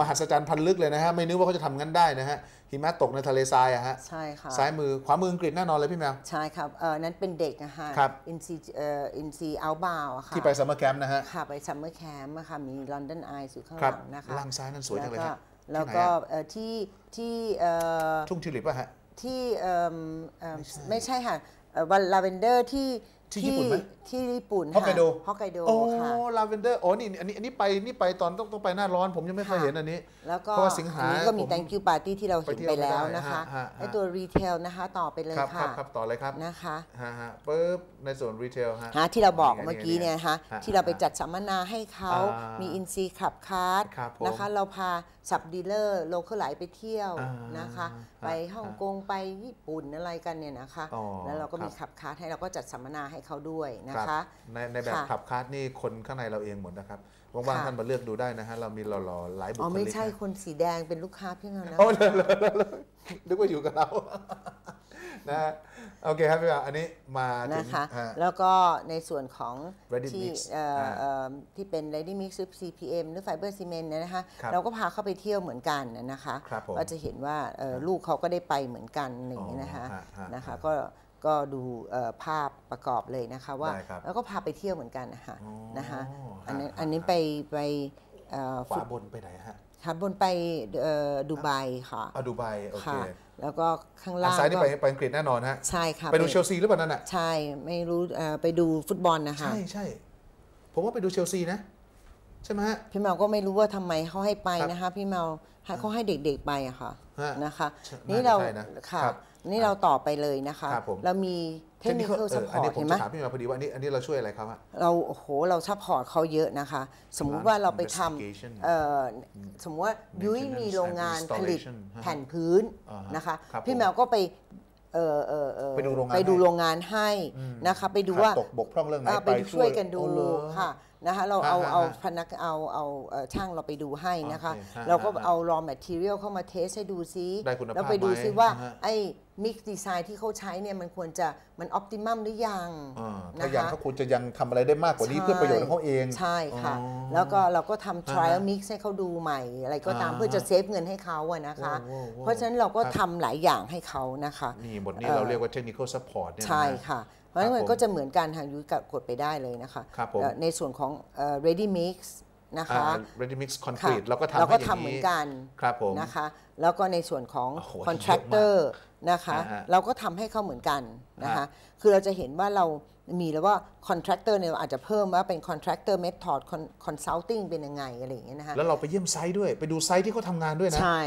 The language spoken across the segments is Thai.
มหัศจรรย์พันลึกเลยนะฮะ ไม่นึกว่าเขาจะทำงั้นได้นะฮะ หิมะตกในทะเลทรายอะฮะ ใช่ค่ะ ซ้ายมือ ขวามืออังกฤษแน่นอนเลยพี่แมว ใช่ครับ เออนั้นเป็นเด็กนะคะครับ อินซีเอ่ออินซีเอาบาวอะค่ะ ที่ไปซัมเมอร์แคมป์นะฮะ ค่ะ ไปซัมเมอร์แคมป์อะค่ะ มีลอนดอนไอซ์อยู่ข้างคหรับลังนะคะล่างซ้ายนั่นสวยจังเลยแวครับแล้วที่ไหนก็อะเอ่อที่ที่เอ่อทุ่งทิวลิปป่ะฮะ ที่เอิ่มเอิ่มไม่ใช่ค่ะวันลาเวนเดอร์ที่ ที่ญี่ปุ่นไหมที่ญี่ปุ่นฮอกไกโดฮอกไกโดโอ้ค่ะลาเวนเดอร์โอ้นี่อันนี้อันนี้ไปนี่ไปตอนต้องต้องไปหน้าร้อน ผมยังไม่เคยค่ะเห็นอันนี้ แล้วก็เพราะว่าสิงหาอันนี้ก็มีผม thank you party ที่เราเห็นไปเที่ยวไปแล้วไม่ได้นะคะฮะฮะไอตัวรีเทลนะคะต่อไปเลยครับครัค่ะบครับต่อเลยครับนะคะฮะฮะปุ๊บในส่วนรีเทลฮะฮะที่เราบอกนี่ไงเมื่อกี้เนี่ยนะคะฮะที่เราไปจัดสัมมนาให้เขาอ่ามีมีอินซีขับคาร์ดครับผมนะคะเราพาสับดีลเลอร์โลเคอลไหลไปเที่ยวอ่านะคะฮะไปฮ่องกงไปญี่ปุ่นอะไรกันเนี่ยนะคะอ๋อแล้วเราก็มีครับขับคาร์ดให้เราก็จัดสัมมนาให้เขาด้วยนะครัคะบในในแบบค่ะขับคาร์ดนี่คนข้างในเราเองหมดนะครับว่างๆค่ะท่านมาเลือกดูได้นะฮะเรามีหล่อๆหลายบุคอ๋อลิกไม่ใช่นะคนสีแดงเป็นลูกค้าพี่เงานะโอ้เลยเลยเลยเลยนึกว่าอยู่กับเรานะฮะโอเคครับพี่บ่าวอันนี้มาถึนะงคะฮะแล้วก็ในส่วนของ Ready ที่ mix เอ่ออ่าเอ่อที่เป็น ready mix หรือ CPM หรือ fiber cement เนี่ยนะคะครับเราก็พาเข้าไปเที่ยวเหมือนกันนะคะครับผมก็จะเห็นว่าเอ่อลูกเขาก็ได้ไปเหมือนกันอะไรอย่างเงี้ยนะคะอ๋อฮะฮะนะคะฮะก็ ก็ดูเอ่อภาพประกอบเลยนะคะว่าได้ครับแล้วก็พาไปเที่ยวเหมือนกันนะคะอ๋อนะคะฮะอันนี้นฮะอันนี้ไปไปเอ่อขวาบนไปไหนฮะขับบนไปเอ่อดูไบค่ะอะดูไบโอเคค่ะแล้วก็ข้างอันล่างซ้ายนี่ก็ไปไปอังกฤษแน่นอนฮะใช่ค่ะไปดูเชลซีหรือเปล่านั่นน่ะใช่ไม่รู้เอ่อไปดูฟุตบอลนะคะใช่ใช่ผมว่าไปดูเชลซีนะใช่ไหมฮะพี่เมาก็ไม่รู้ว่าทำไมเขาให้ไปครับนะคะ พี่เมาให้เขาให้เด็กๆไปอะค่ะฮะนะคะใช่นี่เราน่าจะใช่นะค่ะครับ นี่เราต่อไปเลยนะคะ ครับผม เรามีเทคนิคเออซัพพอันอนี้ร์ตผมเห็นไหม จะถามพี่มาพอดีว่าอันนี้อันนี้เราช่วยอะไรครับฮะเราโอ้โหเราซัพพอร์ตเขาเยอะนะคะ สมมุติว่าเราไปท Investigation ำเอ่อสมมติว่ายุ้ย Maintenance มีโรงงาน and ผลิต installation ฮะแผ่นพื้นอ่าฮะนะคะ ครับพี่ผมแมวก็ไปเออเออเออไปดูโรงงานไปดูให้โรงงานให้นะคะ ไปดูว่าตกบกพร่องเรื่องไหนเอ่อไปช่วยกันดูอ๋อเหรอค่ะนะคะเราเอาฮะฮะเอาฮะพนักเอาเอาเอ่อช่างเราไปดูให้นะคะโอเคฮะเราก็ฮะเอา raw material เข้ามาเทสให้ดูซิได้คุณภาพแล้วไปดูไหมซิว่าฮะไอ้ mix design ที่เขาใช้เนี่ยมันควรจะมัน optimum หรือยังอ่านะถ้ายังคะเขาควรจะยังทำอะไรได้มากกว่านี้ใช่เพื่อประโยชน์ของเขาเอง ใช่ค่ะอ๋อแล้วก็เราก็ทำ trial อ่าฮะ mix ให้เขาดูใหม่ อะไรก็ตามอ่าเพื่อจะเซฟเงินให้เขาอะนะคะโว้วโว้วโว้วเพราะฉะนั้นเราก็ครับทำหลายอย่างให้เขานะคะ นี่บทนี้เราเรียกว่า technical support เนี่ยนะฮะใช่ค่ะเพ ราะฉะนั้นมันผมก็จะเหมือนกันทางยุ้ยกับกดไปได้เลยนะคะครับผมเอ่อในส่วนของเอ่อ ready mix นะคะอ่า ready mix ค่ะ concrete เราก็ทำเราก็ให้อย่ทำงเหมือนกันครับผมนะคะแล้วก็ในส่วนของโอ้โห contractor นะคะอ่าฮะเราก็ทำให้เขาเหมือนกันนะคะฮะคือเราจะเห็นว่าเรา มีแล้วว่า contractor เนี่ยเราอาจจะเพิ่มว่าเป็น contractor method con- consulting เป็นยังไงอะไรอย่างเงี้ยนะคะแล้วเราไปเยี่ยมไซต์ด้วยไปดูไซต์ที่เขาทำงานด้วยนะ ใช่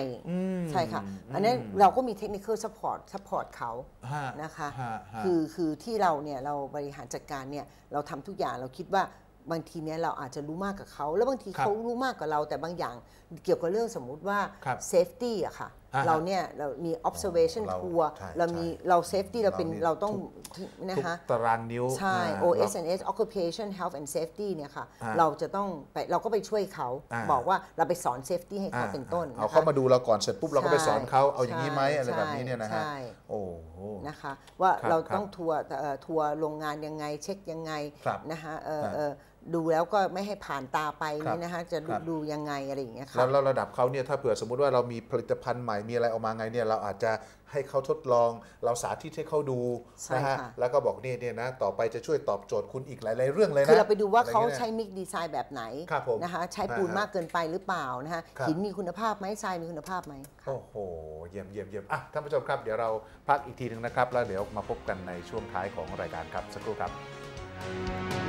ใช่ค่ะ อันนั้นเราก็มี technical support support เขาฮะนะคะฮะฮะคือคือที่เราเนี่ยเราบริหารจัดการเนี่ยเราทำทุกอย่างเราคิดว่า บางทีเนี่ยเราอาจจะรู้มากกับเขา แล้วบางทีครับเขารู้มากกว่าเราแต่บางอย่างเกี่ยวกับเรื่องสมมุติว่าครับ safety อะค่ะอ่าฮะเราเนี่ยเรามี observation เรา tour ใช่เรามีใช่เรา safety เราเป็นเรามีเราต้องทุกนะทุกคะตารางนิ้ว ใช่อ่า OSNS Occupation Health and Safety เนี่ยค่ะอ่าเราจะต้องไปเราก็ไปช่วยเขาอ่าบอกว่าเราไปสอน safety ให้เขาอ่าเป็นต้นเอานะคะเขามาดูเราก่อนเสร็จปุ๊บเราก็ไปสอนเขาใช่เอาอย่างนี้ไหมอะไรแบบนี้เนี่ยนะฮะใช่โอ้โหนะคะว่าครับเราครับต้องทัวร์เอ่อทัวร์โรงงานยังไงเช็คยังไงครับนะคะ เออครับเออดูแล้วก็ไม่ให้ผ่านตาไปครับเนี่ยนะคะจะดูครับดูยังไงอะไรอย่างเงี้ยแล้ค่ะวแล้วระดับเขาเนี่ยถ้าเผื่อสมมุติว่าเรามีผลิตภัณฑ์ใหม่มีอะไรออกมาไงเนี่ยเราอาจจะให้เขาทดลอง เราสาธิตให้เขาดูใช่นะฮะค่ะแล้วก็บอกเนี่ยเนี่ยนะต่อไปจะช่วยตอบโจทย์คุณอีกหลาย ๆ เรื่องเลยนะคือเราไปดูว่าเขาอะไรงี้ยใช้มิกดีไซน์แบบไหนครับผมนะคะใช้ปูนอ่าฮะมากเกินไปหรือเปล่านะคะครับหินมีคุณภาพไหมทรายมีคุณภาพไหมค่ะโอ้โหเยี่ยมเยี่ยมเยี่ยมอะท่านผู้ชมครับเดี๋ยวเราพักอีกทีหนึ่งนะครับแล้วเดี๋ยวมาพบกันในช่วงท้ายของรายการครับสักครู่ครับ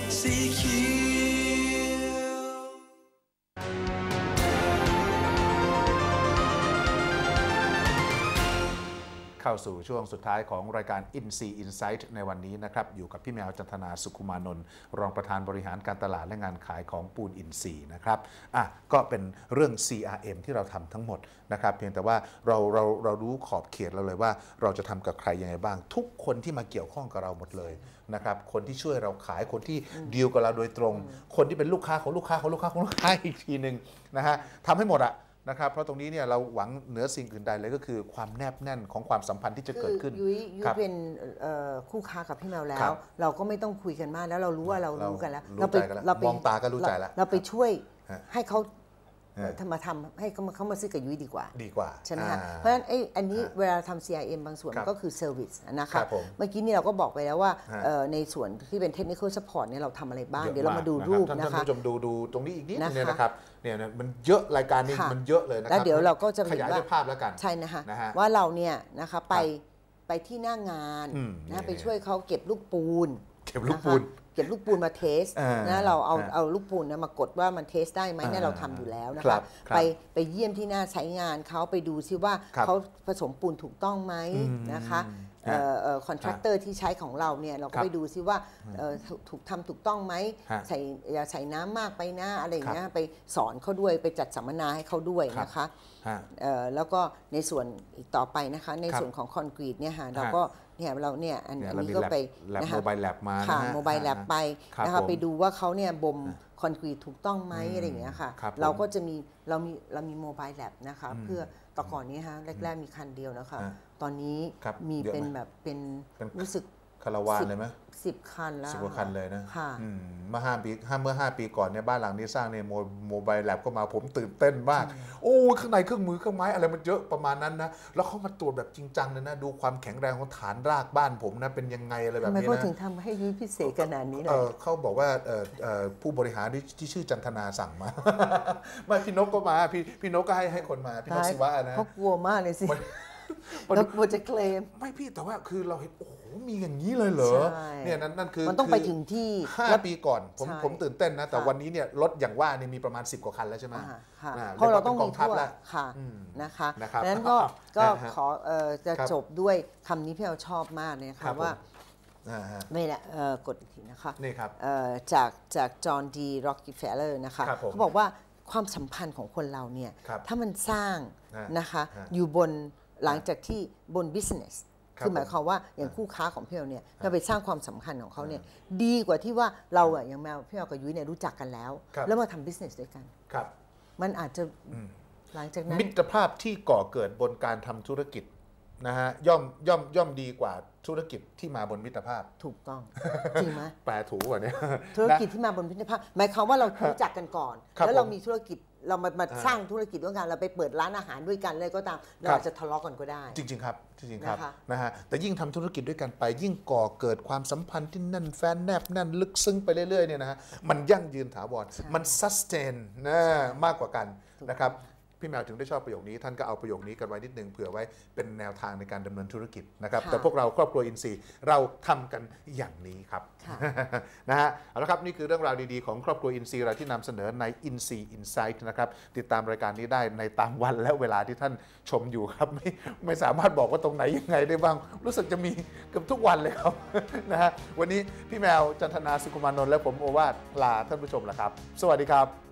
เข้าสู่ช่วงสุดท้ายของรายการ In C Insight ในวันนี้นะครับ อยู่กับพี่แมวจันทนาสุขุมานนท์รองประธานบริหารการตลาดและงานขายของปูนอินซีนะครับอะก็เป็นเรื่อง CRM ที่เราทำทั้งหมดนะครับ เพียงแต่ว่าเราเราเรารู้ขอบเขตเราเลยว่า เราจะทำกับใครยังไงบ้าง ทุกคนที่มาเกี่ยวข้องกับเราหมดเลยนะครับคนที่ช่วยเราขายคนที่ดีลกับเราโดยตรง คนที่เป็นลูกค้าของลูกค้าของลูกค้าของลูกค้าอีกทีหนึ่งนะฮะทำให้หมดอะ นะครับเพราะตรงนี้เนี่ยเราหวังเหนือสิ่งอื่นใดเลยก็คือความแนบแน่นของความสัมพันธ์ที่จะเกิดขึ้นคือยุ้ยยุ้ครัยบเป็นเอ่อคู่ค้ากับพี่แมวแล้ครัว บเราก็ไม่ต้องคุยกันมากแล้วเรารู้ว่าเราเรารู้กันแล้วรู้ใจกันแล้วเราไปมองตาก็รู้ใจแล้วเราไปช่วยฮะให้เขาฮะ ทำมาทำให้เขามาเขามาซื้อกับยุ้ยดีกว่า ดีกว่าใช่ไหมอ่าคะเพราะฉะนั้นไอ้อันนี้ฮะเวลาทำ CRM บางส่วนครับก็คือ Service นะครัคะบผมเมื่อกี้นี่เราก็บอกไปแล้วว่าฮะเอ่อในส่วนที่เป็น Technical Support เนี่ยเราทำอะไรบ้างอะเดี๋ยวเรามาดูกรูปท่านนะท่านคะผู้ชมดูดูตรงนี้อีกนิดนึงเนี่ยนะคะนะครับเนี่ยนะมันเยอะรายการนี้ค่ะมันเยอะเลยนะครัแล้วเดี๋ยวเราก็จะขเห็นยายว่าด้วยภาพแล้วกันใช่นะคะนะฮะว่าเราเนี่ยนะคะไปไปที่หน้างานอืมนะนี่ไปช่วยเขาเก็บลูกปูนเก็บลูกปูนนะคะ เก็บลูกปูนมาเทสอ่านะเราเอาอ่าเอาลูกปูนนะมากดว่ามันเทสได้ไหมเนี่ยอ่าเราทำอยู่แล้วนะครัคะบครับไปไปเยี่ยมที่หน้าใช้งานเขาไปดูซิว่าครับเขาผสมปูนถูกต้องไหมอืมนะคะฮะคอนแทคเตอร์ที่ใช้ของเราเนี่ยเราคก็รับไปดูซิว่าเอ่อถูกถูกทำถูกต้องไหมฮะใส่อย่าใส่น้ำมากไปนะอะไรอย่างเงี้คยรับไปสอนเขาด้วยไปจัดสัมมนาให้เขาด้วยครับนะคะฮะเอ่อแล้วก็ในส่วนอีกต่อไปนะคะ ในครับส่วนของคอนกรีตเนี่ยค่ะเราฮะก็ เนี่ยเราเนี่ยอันเนี่ยอันเรานี้มีก็แลบไปแลบนะโมคะบายแลบมาค่ะนะฮะโมบายแลบไปครับนะคะผมไปดูว่าเขาเนี่ยบ่มคอนกรีตถูกต้องไหมอืมอะไรอย่างเงี้ยค่ะครับผมเราก็จะมีเรามีเรามีโมบายแลบนะคะอืมเพื่อแต่ก่อนนี้ฮะแรก ๆ มีคันเดียวนะคะฮะตอนนี้ครับมีเยอะไหมเป็นแบบเป็นเป็นรู้สึก คาราวานเลยไหมสิบคันแล้วสิบกว่าคันเลยนะค่ะอืมเมื่อห้าปีห้าเมื่อห้าปีก่อนเนี่ยบ้านหลังนี้สร้างเนี่ยโมโมบายแลบก็มาผมตื่นเต้นมาก โอ้ข้างในเครื่องมือเครื่องไม้อะไรมันเยอะประมาณนั้นนะ แล้วเขามาตรวจแบบจริงจังเลยนะ ดูความแข็งแรงของฐานรากบ้านผมนะ เป็นยังไงอะไรแบทำบไมนี้เขานะถึงทำให้ยุ้ยพิเศษขนาดนี้เลเอยอเขาบอกว่าเอ่อเอ่อผู้บริหารที่ที่ชื่อจันทนาสั่งมาไม่พี่นกก็มาพี่พี่นกก็ให้ให้คนมาพี่นกศิวะนะเขากลัวมากเลยสิมัน เรากลัวจะเคลม ไม่พี่แต่ว่าคือเราเห็น โอ้โห มีอย่างนี้เลยเหรอ ใช่ เนี่ยนั่นนั่นคือมันต้องไปคืถึงที่ ห้าแล้วปีก่อน ผมใช่ผมตื่นเต้นนะ แต่ค่ะวันนี้เนี่ยรถอย่างว่านี่มีประมาณ 10 กว่าคันแล้วใช่ไหมอ่าค่ะอ่เพราะเราต้องยกมีว่ป็นกองทัพทั่วแล้ว ค่ะอืมนะคะนะครับดังนั้นก็ก็นะฮะขอเอ่อจะครับจบด้วยคำนี้พี่เราชอบมากเลยนะครัคะบผม ว่าอ่าฮะไม่ละเอ่อกดอีกทีนะคะ นี่ครับ เอ่อจากจากจอห์นดีร็อกกี้เฟลเลอร์นะคะครับผมเขาบอกว่าความสัมพันธ์ของคนเราเนี่ยครับถ้ามันสร้างฮะนะคะฮะอยู่บน หลังจากที่บน business ครับคือหมายความว่าอย่างคู่ค้าของพี่เราเนี่ยเราไปสร้างความสัมพันธ์ของเขาเนี่ยดีกว่าที่ว่าเราอะอย่างแมวพี่เรากับยุ้ยเนี่ยรู้จักกันแล้วครับแล้วมาทำ business ด้วยกันครับ มันอาจจะหลังจากนั้นมิตรภาพที่ก่อเกิดบนการทำธุรกิจนะฮะย่อมย่อมย่อมดีกว่าธุรกิจที่มาบนมิตรภาพ ถูกต้องจริงไหมแปลถูกกว่านี้ธุรกิจที่มาบนพิพิธภัณฑ์หมายความว่าเรารู้จักกันก่อนครับแล้วเราผมมีธุรกิจ เรามามาอ่าสร้างธุรกิจด้วยกันเราไปเปิดร้านอาหารด้วยกันเลยก็ตามเราครับอาจจะทะเลาะกันก็ได้ จริง ๆ ครับจริงๆครับนะคะนะฮะแต่ยิ่งทำธุรกิจด้วยกันไป ยิ่งก่อเกิดความสัมพันธ์ที่แน่นแฟนแนบแน่นลึกซึ้งไปเรื่อยๆเนี่ยนะฮะมันยั่งยืนถาวรมัน sustain นะมากกว่ากันนะครับ พี่แมวถึงได้ชอบประโยคนี้ ท่านก็เอาประโยคนี้กันไว้นิดนึงเผื่อไว้เป็นแนวทางในการดำเนินธุรกิจนะครับค่ะแต่พวกเราครอบครัวอินซีย์เราทำกันอย่างนี้ครับค่ะนะฮะเอาละครับนี่คือเรื่องราวดีๆของครอบครัวอินซีย์เราที่นำเสนอใน i n s e e Insight นะครับติดตามรายการนี้ได้ในตามวันและเวลาที่ท่านชมอยู่ครับไม่ไม่สามารถบอกว่าตรงไหนยังไงได้บ้าง รู้สึกจะมีเกือบทุกวันเลยครับนะฮะวันนี้พี่แมวจันทนาสุขุมานนท์และผมโอวาทลาท่านผู้ชมแล้วครับ สวัสดีครับ